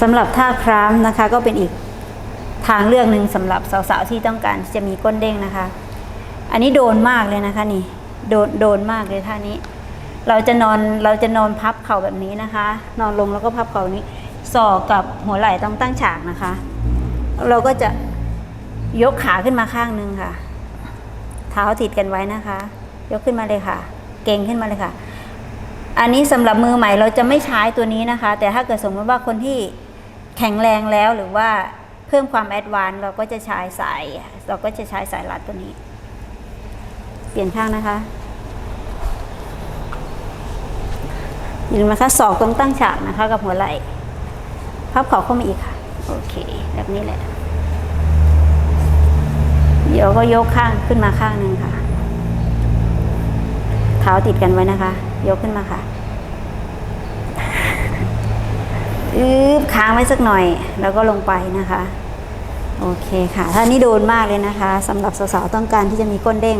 สำหรับท่าครามนะคะ ก็เป็นอีกทางเลือกหนึ่งสำหรับสาวๆที่ต้องการที่จะมีก้นเด้งนะคะ อันนี้โดนมากเลยนะคะนี่โดนโดนมากเลยท่านี้ เราจะนอนเราจะนอนพับเข่าแบบนี้นะคะ นอนลงแล้วก็พับเข่านี้ศอกกับหัวไหล่ต้องตั้งฉากนะคะ เราก็จะยกขาขึ้นมาข้างหนึงค่ะ เท้าติดกันไว้นะคะ ยกขึ้นมาเลยค่ะ เก่งขึ้นมาเลยค่ะ อันนี้สำหรับมือใหม่เราจะไม่ใช้ตัวนี้นะคะ แต่ถ้าเกิดสมมติว่าคนที่ แข็งแรงแล้วหรือว่าเพิ่มความแอดวานซ์เราก็จะใช้สาย เราก็จะใช้สายรัดตัวนี้ เปลี่ยนข้างนะคะยืนมาคะศอกตรงตั้งฉากนะคะกับหัวไหล่พับเข่าเข้ามาอีกค่ะ โอเค แบบนี้แหละ เดี๋ยวก็ยกข้างขึ้นมาข้างหนึ่งค่ะ เท้าติดกันไว้นะคะ ยกขึ้นมาค่ะืบค้างไว้สักหน่อย แล้วก็ลงไปนะคะ โอเคค่ะท่านี้โดนมากเลยนะคะสำหรับสาวๆต้องการที่จะมีก้นเด้ง